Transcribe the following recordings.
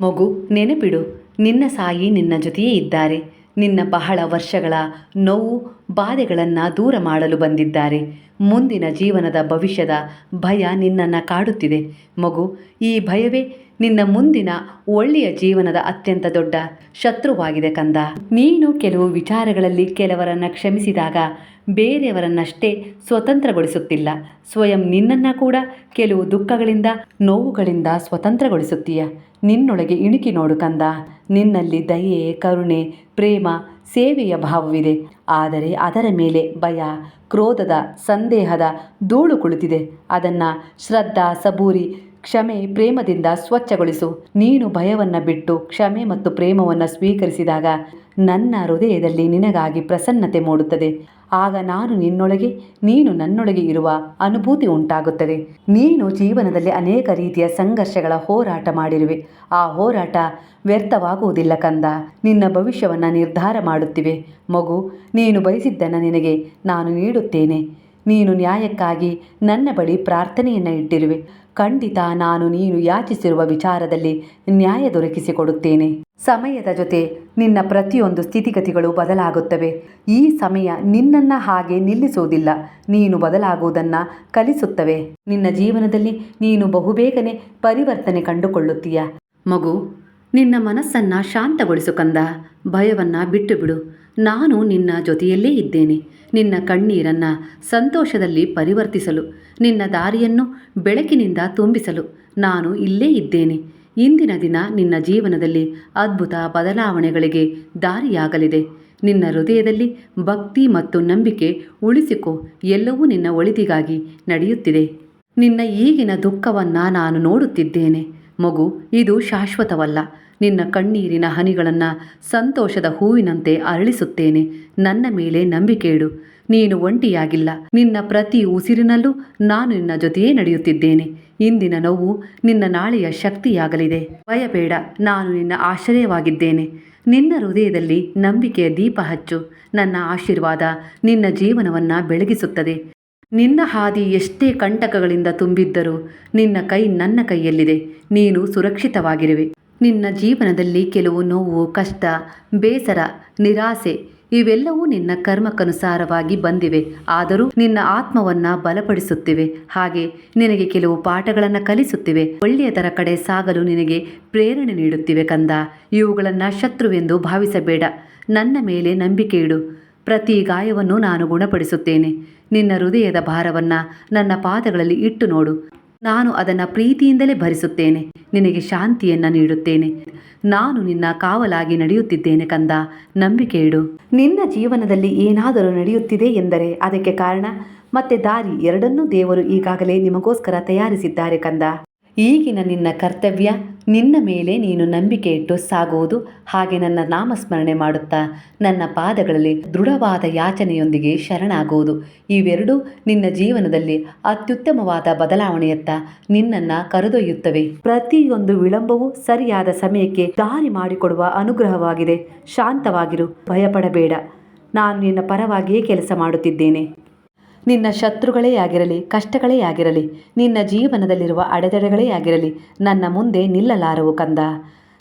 ಮಗು, ನೆನಪಿಡು, ನಿನ್ನ ಸಾಯಿ ನಿನ್ನ ಜೊತೆಯೇ ಇದ್ದಾರೆ. ನಿನ್ನ ಬಹಳ ವರ್ಷಗಳ ನೋವು ಬಾಧೆಗಳನ್ನು ದೂರ ಮಾಡಲು ಬಂದಿದ್ದಾರೆ. ಮುಂದಿನ ಜೀವನದ ಭವಿಷ್ಯದ ಭಯ ನಿನ್ನನ್ನು ಕಾಡುತ್ತಿದೆ. ಮಗು, ಈ ಭಯವೇ ನಿನ್ನ ಮುಂದಿನ ಒಳ್ಳೆಯ ಜೀವನದ ಅತ್ಯಂತ ದೊಡ್ಡ ಶತ್ರುವಾಗಿದೆ ಕಂದ. ನೀನು ಕೆಲವು ವಿಚಾರಗಳಲ್ಲಿ ಕೆಲವರನ್ನು ಕ್ಷಮಿಸಿದಾಗ ಬೇರೆಯವರನ್ನಷ್ಟೇ ಸ್ವತಂತ್ರಗೊಳಿಸುತ್ತಿಲ್ಲ. ಸ್ವಯಂ ನಿನ್ನನ್ನು ಕೂಡ ಕೆಲವು ದುಃಖಗಳಿಂದ, ನೋವುಗಳಿಂದ ಸ್ವತಂತ್ರಗೊಳಿಸುತ್ತೀಯ. ನಿನ್ನೊಳಗೆ ಇಣುಕಿ ನೋಡು ಕಂದ. ನಿನ್ನಲ್ಲಿ ದಯೆ, ಕರುಣೆ, ಪ್ರೇಮ, ಸೇವೆಯ ಭಾವವಿದೆ. ಆದರೆ ಅದರ ಮೇಲೆ ಭಯ, ಕ್ರೋಧದ, ಸಂದೇಹದ ಧೂಳು ಕುಳಿತಿದೆ. ಅದನ್ನು ಶ್ರದ್ಧಾ, ಸಬೂರಿ ಕ್ಷಮೆ ಪ್ರೇಮದಿಂದ ಸ್ವಚ್ಛಗೊಳಿಸು. ನೀನು ಭಯವನ್ನು ಬಿಟ್ಟು ಕ್ಷಮೆ ಮತ್ತು ಪ್ರೇಮವನ್ನು ಸ್ವೀಕರಿಸಿದಾಗ ನನ್ನ ಹೃದಯದಲ್ಲಿ ನಿನಗಾಗಿ ಪ್ರಸನ್ನತೆ ಮೂಡುತ್ತದೆ. ಆಗ ನಾನು ನಿನ್ನೊಳಗೆ, ನೀನು ನನ್ನೊಳಗೆ ಇರುವ ಅನುಭೂತಿ ಉಂಟಾಗುತ್ತದೆ. ನೀನು ಜೀವನದಲ್ಲಿ ಅನೇಕ ರೀತಿಯ ಸಂಘರ್ಷಗಳ ಹೋರಾಟ ಮಾಡಿರುವೆ. ಆ ಹೋರಾಟ ವ್ಯರ್ಥವಾಗುವುದಿಲ್ಲ ಕಂದ. ನಿನ್ನ ಭವಿಷ್ಯವನ್ನು ನಿರ್ಧಾರ ಮಾಡುತ್ತಿವೆ. ಮಗು, ನೀನು ಬಯಸಿದ್ದನ್ನು ನಿನಗೆ ನಾನು ನೀಡುತ್ತೇನೆ. ನೀನು ನ್ಯಾಯಕ್ಕಾಗಿ ನನ್ನ ಬಳಿ ಪ್ರಾರ್ಥನೆಯನ್ನು ಇಟ್ಟಿರುವೆ. ಖಂಡಿತ ನಾನು ನೀನು ಯಾಚಿಸಿರುವ ವಿಚಾರದಲ್ಲಿ ನ್ಯಾಯ ದೊರಕಿಸಿಕೊಡುತ್ತೇನೆ. ಸಮಯದ ಜೊತೆ ನಿನ್ನ ಪ್ರತಿಯೊಂದು ಸ್ಥಿತಿಗತಿಗಳು ಬದಲಾಗುತ್ತವೆ. ಈ ಸಮಯ ನಿನ್ನನ್ನು ಹಾಗೆ ನಿಲ್ಲಿಸುವುದಿಲ್ಲ. ನೀನು ಬದಲಾಗುವುದನ್ನು ಕಲಿಸುತ್ತವೆ. ನಿನ್ನ ಜೀವನದಲ್ಲಿ ನೀನು ಬಹುಬೇಗನೆ ಪರಿವರ್ತನೆ ಕಂಡುಕೊಳ್ಳುತ್ತೀಯ. ಮಗು, ನಿನ್ನ ಮನಸ್ಸನ್ನು ಶಾಂತಗೊಳಿಸು ಕಂದ. ಭಯವನ್ನು ಬಿಟ್ಟು ಬಿಡು ನಾನು ನಿನ್ನ ಜೊತೆಯಲ್ಲೇ ಇದ್ದೇನೆ. ನಿನ್ನ ಕಣ್ಣೀರನ್ನು ಸಂತೋಷದಲ್ಲಿ ಪರಿವರ್ತಿಸಲು, ನಿನ್ನ ದಾರಿಯನ್ನು ಬೆಳಕಿನಿಂದ ತುಂಬಿಸಲು ನಾನು ಇಲ್ಲೇ ಇದ್ದೇನೆ. ಇಂದಿನ ದಿನ ನಿನ್ನ ಜೀವನದಲ್ಲಿ ಅದ್ಭುತ ಬದಲಾವಣೆಗಳಿಗೆ ದಾರಿಯಾಗಲಿದೆ. ನಿನ್ನ ಹೃದಯದಲ್ಲಿ ಭಕ್ತಿ ಮತ್ತು ನಂಬಿಕೆ ಉಳಿಸಿಕೊ, ಎಲ್ಲವೂ ನಿನ್ನ ಒಳಿತಿಗಾಗಿ ನಡೆಯುತ್ತಿದೆ. ನಿನ್ನ ಈಗಿನ ದುಃಖವನ್ನು ನಾನು ನೋಡುತ್ತಿದ್ದೇನೆ. ಮಗು, ಇದು ಶಾಶ್ವತವಲ್ಲ. ನಿನ್ನ ಕಣ್ಣೀರಿನ ಹನಿಗಳನ್ನು ಸಂತೋಷದ ಹೂವಿನಂತೆ ಅರಳಿಸುತ್ತೇನೆ. ನನ್ನ ಮೇಲೆ ನಂಬಿಕೆ ಇಡು. ನೀನು ಒಂಟಿಯಾಗಿಲ್ಲ. ನಿನ್ನ ಪ್ರತಿ ಉಸಿರಿನಲ್ಲೂ ನಾನು ನಿನ್ನ ಜೊತೆಯೇ ನಡೆಯುತ್ತಿದ್ದೇನೆ. ಇಂದಿನ ನೋವು ನಿನ್ನ ನಾಳೆಯ ಶಕ್ತಿಯಾಗಲಿದೆ. ಭಯಬೇಡ, ನಾನು ನಿನ್ನ ಆಶ್ರಯವಾಗಿದ್ದೇನೆ. ನಿನ್ನ ಹೃದಯದಲ್ಲಿ ನಂಬಿಕೆಯ ದೀಪ ಹಚ್ಚು. ನನ್ನ ಆಶೀರ್ವಾದ ನಿನ್ನ ಜೀವನವನ್ನು ಬೆಳಗಿಸುತ್ತದೆ. ನಿನ್ನ ಹಾದಿ ಎಷ್ಟೇ ಕಂಟಕಗಳಿಂದ ತುಂಬಿದ್ದರೂ ನಿನ್ನ ಕೈ ನನ್ನ ಕೈಯಲ್ಲಿದೆ. ನೀನು ಸುರಕ್ಷಿತವಾಗಿರುವೆ. ನಿನ್ನ ಜೀವನದಲ್ಲಿ ಕೆಲವು ನೋವು, ಕಷ್ಟ, ಬೇಸರ, ನಿರಾಸೆ ಇವೆಲ್ಲವೂ ನಿನ್ನ ಕರ್ಮಕ್ಕನುಸಾರವಾಗಿ ಬಂದಿವೆ. ಆದರೂ ನಿನ್ನ ಆತ್ಮವನ್ನ ಬಲಪಡಿಸುತ್ತಿವೆ. ಹಾಗೆ ನಿನಗೆ ಕೆಲವು ಪಾಠಗಳನ್ನು ಕಲಿಸುತ್ತಿವೆ. ಒಳ್ಳೆಯದರ ಕಡೆ ಸಾಗಲು ನಿನಗೆ ಪ್ರೇರಣೆ ನೀಡುತ್ತಿವೆ ಕಂದ. ಇವುಗಳನ್ನು ಶತ್ರುವೆಂದು ಭಾವಿಸಬೇಡ. ನನ್ನ ಮೇಲೆ ನಂಬಿಕೆ ಇಡು. ಪ್ರತಿ ಗಾಯವನ್ನು ನಾನು ಗುಣಪಡಿಸುತ್ತೇನೆ. ನಿನ್ನ ಹೃದಯದ ಭಾರವನ್ನು ನನ್ನ ಪಾದಗಳಲ್ಲಿ ಇಟ್ಟು ನೋಡು. ನಾನು ಅದನ್ನು ಪ್ರೀತಿಯಿಂದಲೇ ಭರಿಸುತ್ತೇನೆ. ನಿನಗೆ ಶಾಂತಿಯನ್ನು ನೀಡುತ್ತೇನೆ. ನಾನು ನಿನ್ನ ಕಾವಲಾಗಿ ನಡೆಯುತ್ತಿದ್ದೇನೆ ಕಂದ. ನಂಬಿಕೆ ಇಡು. ನಿನ್ನ ಜೀವನದಲ್ಲಿ ಏನಾದರೂ ನಡೆಯುತ್ತಿದೆ ಎಂದರೆ ಅದಕ್ಕೆ ಕಾರಣ, ಮತ್ತೆ ದಾರಿ ಎರಡನ್ನೂ ದೇವರು ಈಗಾಗಲೇ ನಿಮಗೋಸ್ಕರ ತಯಾರಿಸಿದ್ದಾರೆ ಕಂದ. ಈಗಿನ ನಿನ್ನ ಕರ್ತವ್ಯ ನಿನ್ನ ಮೇಲೆ ನೀನು ನಂಬಿಕೆ ಇಟ್ಟು ಸಾಗುವುದು ಹಾಗೆ ನನ್ನ ನಾಮಸ್ಮರಣೆ ಮಾಡುತ್ತಾ, ನನ್ನ ಪಾದಗಳಲ್ಲಿ ದೃಢವಾದ ಯಾಚನೆಯೊಂದಿಗೆ ಶರಣಾಗುವುದು. ಇವೆರಡೂ ನಿನ್ನ ಜೀವನದಲ್ಲಿ ಅತ್ಯುತ್ತಮವಾದ ಬದಲಾವಣೆಯತ್ತ ನಿನ್ನನ್ನು ಕರೆದೊಯ್ಯುತ್ತವೆ. ಪ್ರತಿಯೊಂದು ವಿಳಂಬವೂ ಸರಿಯಾದ ಸಮಯಕ್ಕೆ ದಾರಿ ಮಾಡಿಕೊಡುವ ಅನುಗ್ರಹವಾಗಿದೆ. ಶಾಂತವಾಗಿರು, ಭಯಪಡಬೇಡ. ನಾನು ನಿನ್ನ ಪರವಾಗಿಯೇ ಕೆಲಸ ಮಾಡುತ್ತಿದ್ದೇನೆ. ನಿನ್ನ ಶತ್ರುಗಳೇ ಆಗಿರಲಿ ಕಷ್ಟಗಳೇ ಆಗಿರಲಿ ನಿನ್ನ ಜೀವನದಲ್ಲಿರುವ ಅಡೆತಡೆಗಳೇ ಆಗಿರಲಿ ನನ್ನ ಮುಂದೆ ನಿಲ್ಲಲಾರವು ಕಂದ.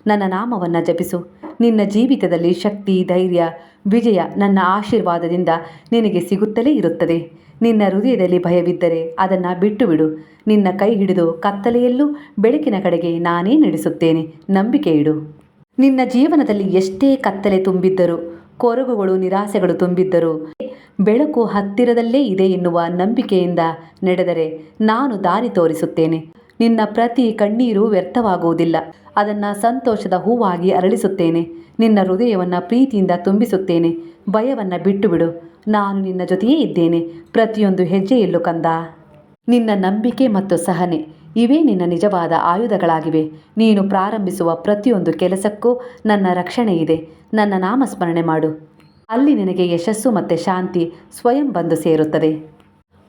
ನನ್ನ ನಾಮವನ್ನು ಜಪಿಸು. ನಿನ್ನ ಜೀವಿತದಲ್ಲಿ ಶಕ್ತಿ, ಧೈರ್ಯ, ವಿಜಯ ನನ್ನ ಆಶೀರ್ವಾದದಿಂದ ನಿನಗೆ ಸಿಗುತ್ತಲೇ ಇರುತ್ತದೆ. ನಿನ್ನ ಹೃದಯದಲ್ಲಿ ಭಯವಿದ್ದರೆ ಅದನ್ನು ಬಿಟ್ಟು ಬಿಡು ನಿನ್ನ ಕೈ ಹಿಡಿದು ಕತ್ತಲೆಯಲ್ಲೂ ಬೆಳಕಿನ ಕಡೆಗೆ ನಾನೇ ನಡೆಸುತ್ತೇನೆ. ನಂಬಿಕೆ ಇಡು. ನಿನ್ನ ಜೀವನದಲ್ಲಿ ಎಷ್ಟೇ ಕತ್ತಲೆ ತುಂಬಿದ್ದರು, ಕೊರಗುಗಳು, ನಿರಾಸೆಗಳು ತುಂಬಿದ್ದರೂ ಬೆಳಕು ಹತ್ತಿರದಲ್ಲೇ ಇದೆ ಎನ್ನುವ ನಂಬಿಕೆಯಿಂದ ನಡೆದರೆ ನಾನು ದಾರಿ ತೋರಿಸುತ್ತೇನೆ. ನಿನ್ನ ಪ್ರತಿ ಕಣ್ಣೀರು ವ್ಯರ್ಥವಾಗುವುದಿಲ್ಲ. ಅದನ್ನು ಸಂತೋಷದ ಹೂವಾಗಿ ಅರಳಿಸುತ್ತೇನೆ. ನಿನ್ನ ಹೃದಯವನ್ನು ಪ್ರೀತಿಯಿಂದ ತುಂಬಿಸುತ್ತೇನೆ. ಭಯವನ್ನು ಬಿಟ್ಟು ಬಿಡು ನಾನು ನಿನ್ನ ಜೊತೆಯೇ ಇದ್ದೇನೆ. ಪ್ರತಿಯೊಂದು ಹೆಜ್ಜೆಯಲ್ಲೂ ಕಂದ. ನಿನ್ನ ನಂಬಿಕೆ ಮತ್ತು ಸಹನೆ, ಇವೇ ನಿನ್ನ ನಿಜವಾದ ಆಯುಧಗಳಾಗಿವೆ. ನೀನು ಪ್ರಾರಂಭಿಸುವ ಪ್ರತಿಯೊಂದು ಕೆಲಸಕ್ಕೂ ನನ್ನ ರಕ್ಷಣೆ ಇದೆ ನನ್ನ ನಾಮಸ್ಮರಣೆ ಮಾಡು. ಅಲ್ಲಿ ನಿನಗೆ ಯಶಸ್ಸು ಮತ್ತು ಶಾಂತಿ ಸ್ವಯಂ ಬಂದು ಸೇರುತ್ತದೆ.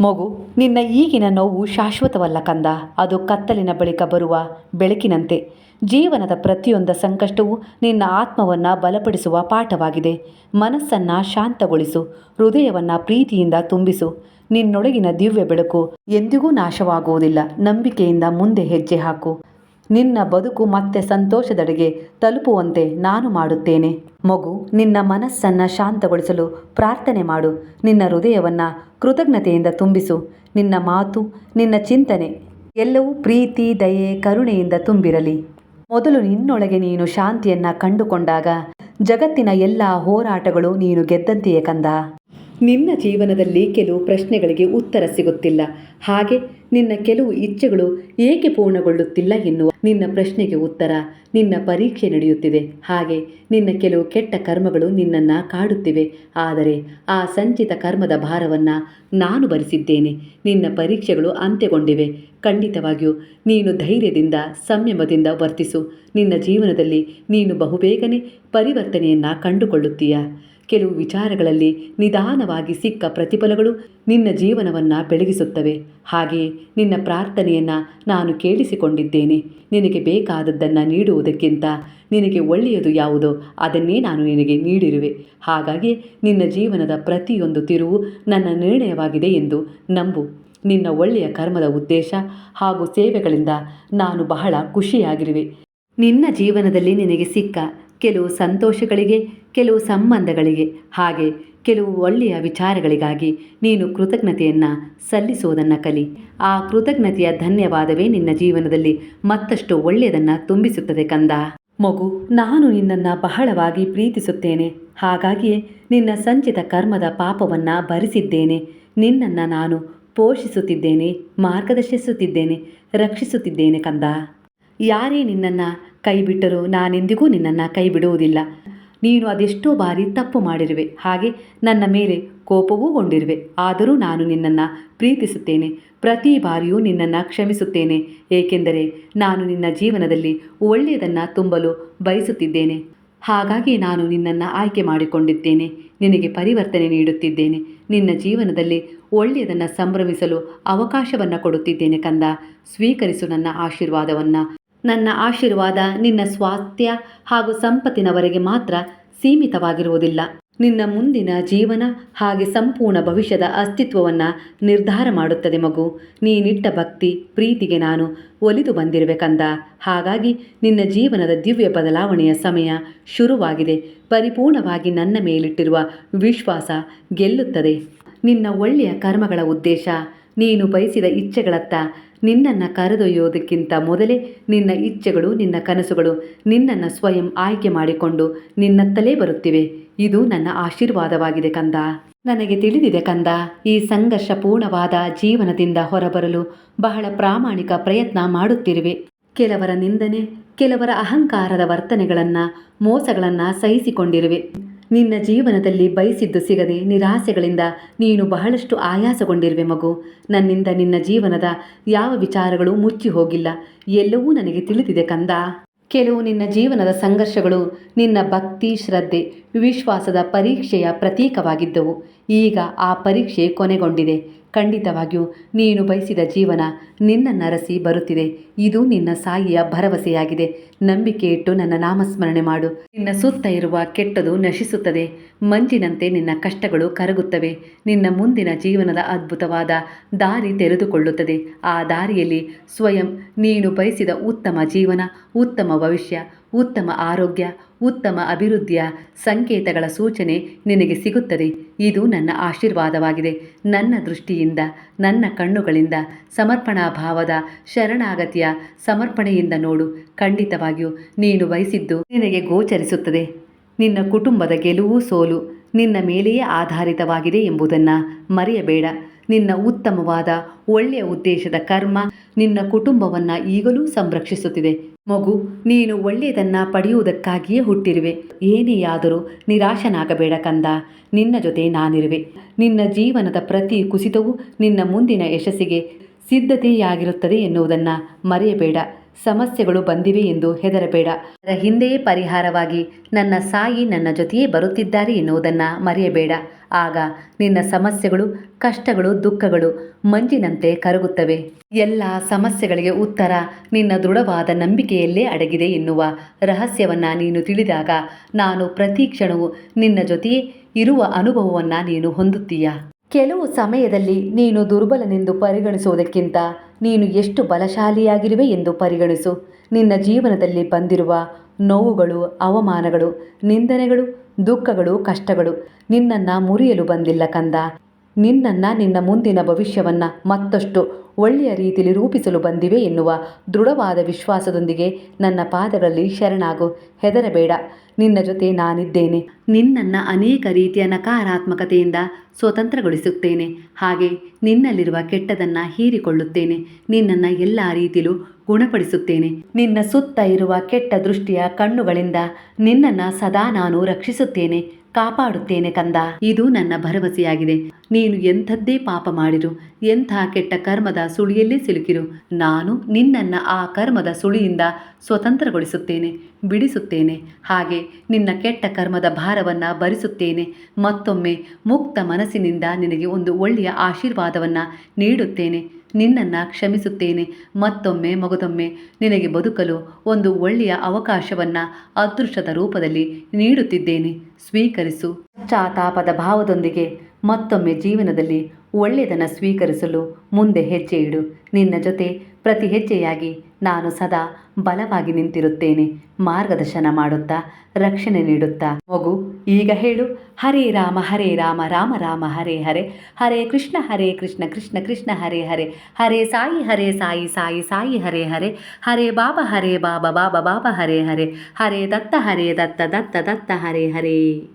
ಮಗು, ನಿನ್ನ ಈಗಿನ ನೋವು ಶಾಶ್ವತವಲ್ಲ ಕಂದ. ಅದು ಕತ್ತಲಿನ ಬಳಿಕ ಬರುವ ಬೆಳಕಿನಂತೆ. ಜೀವನದ ಪ್ರತಿಯೊಂದು ಸಂಕಷ್ಟವೂ ನಿನ್ನ ಆತ್ಮವನ್ನು ಬಲಪಡಿಸುವ ಪಾಠವಾಗಿದೆ. ಮನಸ್ಸನ್ನು ಶಾಂತಗೊಳಿಸು, ಹೃದಯವನ್ನು ಪ್ರೀತಿಯಿಂದ ತುಂಬಿಸು. ನಿನ್ನೊಳಗಿನ ದಿವ್ಯ ಬೆಳಕು ಎಂದಿಗೂ ನಾಶವಾಗುವುದಿಲ್ಲ. ನಂಬಿಕೆಯಿಂದ ಮುಂದೆ ಹೆಜ್ಜೆ ಹಾಕು. ನಿನ್ನ ಬದುಕು ಮತ್ತೆ ಸಂತೋಷದೆಡೆಗೆ ತಲುಪುವಂತೆ ನಾನು ಮಾಡುತ್ತೇನೆ. ಮಗು, ನಿನ್ನ ಮನಸ್ಸನ್ನು ಶಾಂತಗೊಳಿಸಲು ಪ್ರಾರ್ಥನೆ ಮಾಡು. ನಿನ್ನ ಹೃದಯವನ್ನು ಕೃತಜ್ಞತೆಯಿಂದ ತುಂಬಿಸು. ನಿನ್ನ ಮಾತು, ನಿನ್ನ ಚಿಂತನೆ ಎಲ್ಲವೂ ಪ್ರೀತಿ, ದಯೆ, ಕರುಣೆಯಿಂದ ತುಂಬಿರಲಿ. ಮೊದಲು ನಿನ್ನೊಳಗೆ ನೀನು ಶಾಂತಿಯನ್ನು ಕಂಡುಕೊಂಡಾಗ ಜಗತ್ತಿನ ಎಲ್ಲ ಹೋರಾಟಗಳು ನೀನು ಗೆದ್ದಂತೆಯೇ ಕಂದ. ನಿನ್ನ ಜೀವನದಲ್ಲಿ ಕೆಲವು ಪ್ರಶ್ನೆಗಳಿಗೆ ಉತ್ತರ ಸಿಗುತ್ತಿಲ್ಲ. ಹಾಗೆ ನಿನ್ನ ಕೆಲವು ಇಚ್ಛೆಗಳು ಏಕೆ ಪೂರ್ಣಗೊಳ್ಳುತ್ತಿಲ್ಲ ಎನ್ನುವ ನಿನ್ನ ಪ್ರಶ್ನೆಗೆ ಉತ್ತರ, ನಿನ್ನ ಪರೀಕ್ಷೆ ನಡೆಯುತ್ತಿದೆ. ಹಾಗೆ ನಿನ್ನ ಕೆಲವು ಕೆಟ್ಟ ಕರ್ಮಗಳು ನಿನ್ನನ್ನು ಕಾಡುತ್ತಿವೆ. ಆದರೆ ಆ ಸಂಚಿತ ಕರ್ಮದ ಭಾರವನ್ನು ನಾನು ಭರಿಸಿದ್ದೇನೆ. ನಿನ್ನ ಪರೀಕ್ಷೆಗಳು ಅಂತ್ಯಗೊಂಡಿವೆ. ಖಂಡಿತವಾಗಿಯೂ ನೀನು ಧೈರ್ಯದಿಂದ, ಸಂಯಮದಿಂದ ವರ್ತಿಸು. ನಿನ್ನ ಜೀವನದಲ್ಲಿ ನೀನು ಬಹುಬೇಗನೆ ಪರಿವರ್ತನೆಯನ್ನು ಕಂಡುಕೊಳ್ಳುತ್ತೀಯ? ಕೆಲವು ವಿಚಾರಗಳಲ್ಲಿ ನಿಧಾನವಾಗಿ ಸಿಕ್ಕ ಪ್ರತಿಫಲಗಳು ನಿನ್ನ ಜೀವನವನ್ನು ಬೆಳಗಿಸುತ್ತವೆ. ಹಾಗೆಯೇ ನಿನ್ನ ಪ್ರಾರ್ಥನೆಯನ್ನು ನಾನು ಕೇಳಿಸಿಕೊಂಡಿದ್ದೇನೆ. ನಿನಗೆ ಬೇಕಾದದ್ದನ್ನು ನೀಡುವುದಕ್ಕಿಂತ ನಿನಗೆ ಒಳ್ಳೆಯದು ಯಾವುದೋ ಅದನ್ನೇ ನಾನು ನಿನಗೆ ನೀಡಿರುವೆ. ಹಾಗಾಗಿ ನಿನ್ನ ಜೀವನದ ಪ್ರತಿಯೊಂದು ತಿರುವು ನನ್ನ ನಿರ್ಣಯವಾಗಿದೆ ಎಂದು ನಂಬು. ನಿನ್ನ ಒಳ್ಳೆಯ ಕರ್ಮದ ಉದ್ದೇಶ ಹಾಗೂ ಸೇವೆಗಳಿಂದ ನಾನು ಬಹಳ ಖುಷಿಯಾಗಿರುವೆ. ನಿನ್ನ ಜೀವನದಲ್ಲಿ ನಿನಗೆ ಸಿಕ್ಕ ಕೆಲವು ಸಂತೋಷಗಳಿಗೆ, ಕೆಲವು ಸಂಬಂಧಗಳಿಗೆ, ಹಾಗೆ ಕೆಲವು ಒಳ್ಳೆಯ ವಿಚಾರಗಳಿಗಾಗಿ ನೀನು ಕೃತಜ್ಞತೆಯನ್ನು ಸಲ್ಲಿಸುವುದನ್ನು ಕಲಿ. ಆ ಕೃತಜ್ಞತೆಯ ಧನ್ಯವಾದವೇ ನಿನ್ನ ಜೀವನದಲ್ಲಿ ಮತ್ತಷ್ಟು ಒಳ್ಳೆಯದನ್ನು ತುಂಬಿಸುತ್ತದೆ ಕಂದ. ಮಗು, ನಾನು ನಿನ್ನನ್ನು ಬಹಳವಾಗಿ ಪ್ರೀತಿಸುತ್ತೇನೆ. ಹಾಗಾಗಿಯೇ ನಿನ್ನ ಸಂಚಿತ ಕರ್ಮದ ಪಾಪವನ್ನು ಭರಿಸಿದ್ದೇನೆ. ನಿನ್ನನ್ನು ನಾನು ಪೋಷಿಸುತ್ತಿದ್ದೇನೆ, ಮಾರ್ಗದರ್ಶಿಸುತ್ತಿದ್ದೇನೆ, ರಕ್ಷಿಸುತ್ತಿದ್ದೇನೆ ಕಂದ. ಯಾರೇ ನಿನ್ನನ್ನು ಕೈ ಬಿಟ್ಟರೂ ನಾನೆಂದಿಗೂ ನಿನ್ನನ್ನು ಕೈ ಬಿಡುವುದಿಲ್ಲ ನೀನು ಅದೆಷ್ಟೋ ಬಾರಿ ತಪ್ಪು ಮಾಡಿರುವೆ. ಹಾಗೆ ನನ್ನ ಮೇಲೆ ಕೋಪವೂ ಗೊಂಡಿರುವೆ ಆದರೂ ನಾನು ನಿನ್ನನ್ನು ಪ್ರೀತಿಸುತ್ತೇನೆ. ಪ್ರತಿ ಬಾರಿಯೂ ನಿನ್ನನ್ನು ಕ್ಷಮಿಸುತ್ತೇನೆ. ಏಕೆಂದರೆ ನಾನು ನಿನ್ನ ಜೀವನದಲ್ಲಿ ಒಳ್ಳೆಯದನ್ನು ತುಂಬಲು ಬಯಸುತ್ತಿದ್ದೇನೆ. ಹಾಗಾಗಿ ನಾನು ನಿನ್ನನ್ನು ಆಯ್ಕೆ ಮಾಡಿಕೊಂಡಿದ್ದೇನೆ. ನಿನಗೆ ಪರಿವರ್ತನೆ ನೀಡುತ್ತಿದ್ದೇನೆ. ನಿನ್ನ ಜೀವನದಲ್ಲಿ ಒಳ್ಳೆಯದನ್ನು ಸಂಭ್ರಮಿಸಲು ಅವಕಾಶವನ್ನು ಕೊಡುತ್ತಿದ್ದೇನೆ ಕಂದ. ಸ್ವೀಕರಿಸು ನನ್ನ ಆಶೀರ್ವಾದವನ್ನು. ನನ್ನ ಆಶೀರ್ವಾದ ನಿನ್ನ ಸ್ವಾಸ್ಥ್ಯ ಹಾಗೂ ಸಂಪತ್ತಿನವರೆಗೆ ಮಾತ್ರ ಸೀಮಿತವಾಗಿರುವುದಿಲ್ಲ. ನಿನ್ನ ಮುಂದಿನ ಜೀವನ ಹಾಗೆ ಸಂಪೂರ್ಣ ಭವಿಷ್ಯದ ಅಸ್ತಿತ್ವವನ್ನು ನಿರ್ಧಾರ ಮಾಡುತ್ತದೆ ಮಗು. ನೀನಿಟ್ಟ ಭಕ್ತಿ, ಪ್ರೀತಿಗೆ ನಾನು ಒಲಿದು ಬಂದಿರುವೆ ಹಾಗಾಗಿ ನಿನ್ನ ಜೀವನದ ದಿವ್ಯ ಬದಲಾವಣೆಯ ಸಮಯ ಶುರುವಾಗಿದೆ. ಪರಿಪೂರ್ಣವಾಗಿ ನನ್ನ ಮೇಲಿಟ್ಟಿರುವ ವಿಶ್ವಾಸ ಗೆಲ್ಲುತ್ತದೆ. ನಿನ್ನ ಒಳ್ಳೆಯ ಕರ್ಮಗಳ ಉದ್ದೇಶ, ನೀನು ಬಯಸಿದ ಇಚ್ಛೆಗಳತ್ತ ನಿನ್ನನ್ನು ಕರೆದೊಯ್ಯೋದಕ್ಕಿಂತ ಮೊದಲೇ ನಿನ್ನ ಇಚ್ಛೆಗಳು, ನಿನ್ನ ಕನಸುಗಳು ನಿನ್ನನ್ನು ಸ್ವಯಂ ಆಯ್ಕೆ ಮಾಡಿಕೊಂಡು ನಿನ್ನತ್ತಲೇ ಬರುತ್ತಿವೆ. ಇದು ನನ್ನ ಆಶೀರ್ವಾದವಾಗಿದೆ ಕಂದ. ನನಗೆ ತಿಳಿದಿದೆ ಕಂದ, ಈ ಸಂಘರ್ಷಪೂರ್ಣವಾದ ಜೀವನದಿಂದ ಹೊರಬರಲು ಬಹಳ ಪ್ರಾಮಾಣಿಕ ಪ್ರಯತ್ನ ಮಾಡುತ್ತಿರುವೆ. ಕೆಲವರ ನಿಂದನೆ, ಕೆಲವರ ಅಹಂಕಾರದ ವರ್ತನೆಗಳನ್ನು, ಮೋಸಗಳನ್ನು ಸಹಿಸಿಕೊಂಡಿರುವೆ. ನಿನ್ನ ಜೀವನದಲ್ಲಿ ಬಯಸಿದ್ದು ಸಿಗದೆ ನಿರಾಸೆಗಳಿಂದ ನೀನು ಬಹಳಷ್ಟು ಆಯಾಸಗೊಂಡಿರುವೆ ಮಗು. ನನ್ನಿಂದ ನಿನ್ನ ಜೀವನದ ಯಾವ ವಿಚಾರಗಳು ಮುಚ್ಚಿ ಹೋಗಿಲ್ಲ. ಎಲ್ಲವೂ ನನಗೆ ತಿಳಿದಿದೆ ಕಂದ. ಕೆಲವು ನಿನ್ನ ಜೀವನದ ಸಂಘರ್ಷಗಳು ನಿನ್ನ ಭಕ್ತಿ, ಶ್ರದ್ಧೆ, ವಿಶ್ವಾಸದ ಪರೀಕ್ಷೆಯ ಪ್ರತೀಕವಾಗಿದ್ದವು. ಈಗ ಆ ಪರೀಕ್ಷೆ ಕೊನೆಗೊಂಡಿದೆ. ಖಂಡಿತವಾಗಿಯೂ ನೀನು ಬಯಸಿದ ಜೀವನ ನಿನ್ನನ್ನರಸಿ ಬರುತ್ತಿದೆ. ಇದು ನಿನ್ನ ಸಾಯಿಯ ಭರವಸೆಯಾಗಿದೆ. ನಂಬಿಕೆ ಇಟ್ಟು ನನ್ನ ನಾಮಸ್ಮರಣೆ ಮಾಡು. ನಿನ್ನ ಸುತ್ತ ಇರುವ ಕೆಟ್ಟದು ನಶಿಸುತ್ತದೆ. ಮಂಜಿನಂತೆ ನಿನ್ನ ಕಷ್ಟಗಳು ಕರಗುತ್ತವೆ. ನಿನ್ನ ಮುಂದಿನ ಜೀವನದ ಅದ್ಭುತವಾದ ದಾರಿ ತೆರೆದುಕೊಳ್ಳುತ್ತದೆ. ಆ ದಾರಿಯಲ್ಲಿ ಸ್ವಯಂ ನೀನು ಬಯಸಿದ ಉತ್ತಮ ಜೀವನ, ಉತ್ತಮ ಭವಿಷ್ಯ ಉತ್ತಮ ಆರೋಗ್ಯ, ಉತ್ತಮ ಅಭಿವೃದ್ಧಿಯ ಸಂಕೇತಗಳ ಸೂಚನೆ ನಿನಗೆ ಸಿಗುತ್ತದೆ. ಇದು ನನ್ನ ಆಶೀರ್ವಾದವಾಗಿದೆ. ನನ್ನ ದೃಷ್ಟಿಯಿಂದ, ನನ್ನ ಕಣ್ಣುಗಳಿಂದ ಸಮರ್ಪಣಾ ಭಾವದ ಶರಣಾಗತಿಯ ಸಮರ್ಪಣೆಯಿಂದ ನೋಡು. ಖಂಡಿತವಾಗಿಯೂ ನೀನು ಬಯಸಿದ್ದು ನಿನಗೆ ಗೋಚರಿಸುತ್ತದೆ. ನಿನ್ನ ಕುಟುಂಬದ ಗೆಲುವು ಸೋಲು ನಿನ್ನ ಮೇಲೆಯೇ ಆಧಾರಿತವಾಗಿದೆ ಎಂಬುದನ್ನು ಮರೆಯಬೇಡ. ನಿನ್ನ ಉತ್ತಮವಾದ, ಒಳ್ಳೆಯ ಉದ್ದೇಶದ ಕರ್ಮ ನಿನ್ನ ಕುಟುಂಬವನ್ನು ಈಗಲೂ ಸಂರಕ್ಷಿಸುತ್ತಿದೆ. ಮಗು, ನೀನು ಒಳ್ಳೆಯದನ್ನು ಪಡೆಯುವುದಕ್ಕಾಗಿಯೇ ಹುಟ್ಟಿರುವೆ. ಏನೇ ಆದರೂ ನಿರಾಶನಾಗಬೇಡ ಕಂದ. ನಿನ್ನ ಜೊತೆ ನಾನಿರುವೆ. ನಿನ್ನ ಜೀವನದ ಪ್ರತಿ ಕುಸಿತವೂ ನಿನ್ನ ಮುಂದಿನ ಯಶಸ್ಸಿಗೆ ಸಿದ್ಧತೆಯಾಗಿರುತ್ತದೆ ಎನ್ನುವುದನ್ನು ಮರೆಯಬೇಡ. ಸಮಸ್ಯೆಗಳು ಬಂದಿವೆ ಎಂದು ಹೆದರಬೇಡ. ಅದರ ಹಿಂದೆಯೇ ಪರಿಹಾರವಾಗಿ ನನ್ನ ಸಾಯಿ ನನ್ನ ಜೊತೆಯೇ ಬರುತ್ತಿದ್ದಾರೆ ಎನ್ನುವುದನ್ನು ಮರೆಯಬೇಡ. ಆಗ ನಿನ್ನ ಸಮಸ್ಯೆಗಳು, ಕಷ್ಟಗಳು, ದುಃಖಗಳು ಮಂಜಿನಂತೆ ಕರಗುತ್ತವೆ. ಎಲ್ಲ ಸಮಸ್ಯೆಗಳಿಗೆ ಉತ್ತರ ನಿನ್ನ ದೃಢವಾದ ನಂಬಿಕೆಯಲ್ಲೇ ಅಡಗಿದೆ ಎನ್ನುವ ರಹಸ್ಯವನ್ನು ನೀನು ತಿಳಿದಾಗ ನಾನು ಪ್ರತಿ ಕ್ಷಣವೂ ನಿನ್ನ ಜೊತೆಯೇ ಇರುವ ಅನುಭವವನ್ನು ನೀನು ಹೊಂದುತ್ತೀಯ? ಕೆಲವು ಸಮಯದಲ್ಲಿ ನೀನು ದುರ್ಬಲನೆಂದು ಪರಿಗಣಿಸುವುದಕ್ಕಿಂತ ನೀನು ಎಷ್ಟು ಬಲಶಾಲಿಯಾಗಿರುವೆ ಎಂದು ಪರಿಗಣಿಸು. ನಿನ್ನ ಜೀವನದಲ್ಲಿ ಬಂದಿರುವ ನೋವುಗಳು, ಅವಮಾನಗಳು, ನಿಂದನೆಗಳು, ದುಃಖಗಳು, ಕಷ್ಟಗಳು ನಿನ್ನನ್ನು ಮುರಿಯಲು ಬಂದಿಲ್ಲ ಕಂದ. ನಿನ್ನನ್ನು ನಿನ್ನ ಮುಂದಿನ ಭವಿಷ್ಯವನ್ನು ಮತ್ತಷ್ಟು ಒಳ್ಳೆಯ ರೀತಿಯಲ್ಲಿ ರೂಪಿಸಲು ಬಂದಿವೆ ಎನ್ನುವ ದೃಢವಾದ ವಿಶ್ವಾಸದೊಂದಿಗೆ ನನ್ನ ಪಾದಗಳಲ್ಲಿ ಶರಣಾಗು. ಹೆದರಬೇಡ. ನಿನ್ನ ಜೊತೆ ನಾನಿದ್ದೇನೆ. ನಿನ್ನನ್ನು ಅನೇಕ ರೀತಿಯ ನಕಾರಾತ್ಮಕತೆಯಿಂದ ಸ್ವತಂತ್ರಗೊಳಿಸುತ್ತೇನೆ. ಹಾಗೆ ನಿನ್ನಲ್ಲಿರುವ ಕೆಟ್ಟದನ್ನು ಹೀರಿಕೊಳ್ಳುತ್ತೇನೆ. ನಿನ್ನನ್ನು ಎಲ್ಲ ರೀತಿಯಲ್ಲೂ ಗುಣಪಡಿಸುತ್ತೇನೆ. ನಿನ್ನ ಸುತ್ತ ಇರುವ ಕೆಟ್ಟ ದೃಷ್ಟಿಯ ಕಣ್ಣುಗಳಿಂದ ನಿನ್ನನ್ನು ಸದಾ ನಾನು ರಕ್ಷಿಸುತ್ತೇನೆ. ಕಾಪಾಡುತ್ತೇನೆ ಕಂದ. ಇದು ನನ್ನ ಭರವಸೆಯಾಗಿದೆ. ನೀನು ಎಂಥದ್ದೇ ಪಾಪ ಮಾಡಿರು, ಎಂಥ ಕೆಟ್ಟ ಸುಳಿಯಲ್ಲೇ ಸಿಲುಕಿರು. ನಾನು ನಿನ್ನನ್ನು ಆ ಕರ್ಮದ ಸುಳಿಯಿಂದ ಸ್ವತಂತ್ರಗೊಳಿಸುತ್ತೇನೆ, ಬಿಡಿಸುತ್ತೇನೆ. ಹಾಗೆ ನಿನ್ನ ಕೆಟ್ಟ ಕರ್ಮದ ಭಾರವನ್ನು ಭರಿಸುತ್ತೇನೆ. ಮತ್ತೊಮ್ಮೆ ಮುಕ್ತ ಮನಸ್ಸಿನಿಂದ ನಿನಗೆ ಒಂದು ಒಳ್ಳೆಯ ಆಶೀರ್ವಾದವನ್ನು ನೀಡುತ್ತೇನೆ. ನಿನ್ನನ್ನು ಕ್ಷಮಿಸುತ್ತೇನೆ. ಮತ್ತೊಮ್ಮೆ ಮಗದೊಮ್ಮೆ ನಿನಗೆ ಬದುಕಲು ಒಂದು ಒಳ್ಳೆಯ ಅವಕಾಶವನ್ನು ಅದೃಷ್ಟದ ರೂಪದಲ್ಲಿ ನೀಡುತ್ತಿದ್ದೇನೆ. ಸ್ವೀಕರಿಸು. ಪಶ್ಚಾತ್ತಾಪದ ಭಾವದೊಂದಿಗೆ ಮತ್ತೊಮ್ಮೆ ಜೀವನದಲ್ಲಿ ಒಳ್ಳೆಯದನ್ನು ಸ್ವೀಕರಿಸಲು ಮುಂದೆ ಹೆಜ್ಜೆ ಇಡು. ನಿನ್ನ ಜೊತೆ ಪ್ರತಿ ಹೆಜ್ಜೆಯಾಗಿ ನಾನು ಸದಾ ಬಲವಾಗಿ ನಿಂತಿರುತ್ತೇನೆ. ಮಾರ್ಗದರ್ಶನ ಮಾಡುತ್ತಾ, ರಕ್ಷಣೆ ನೀಡುತ್ತಾ. ಮಗು ಈಗ ಹೇಳು, ಹರೇ ರಾಮ ಹರೇ ರಾಮ ರಾಮ ರಾಮ, ಹರೇ ಹರೇ. ಹರೇ ಕೃಷ್ಣ ಹರೇ ಕೃಷ್ಣ ಕೃಷ್ಣ ಕೃಷ್ಣ, ಹರೇ ಹರೇ. ಹರೇ ಸಾಯಿ ಹರೇ ಸಾಯಿ ಸಾಯಿ ಸಾಯಿ, ಹರೇ ಹರೇ. ಹರೇ ಬಾಬಾ ಹರೇ ಬಾಬಾ ಬಾಬಾ ಬಾಬಾ, ಹರೇ ಹರೇ. ಹರೇ ದತ್ತ ಹರೇ ದತ್ತ ದತ್ತ ದತ್ತ, ಹರೇ ಹರೇ.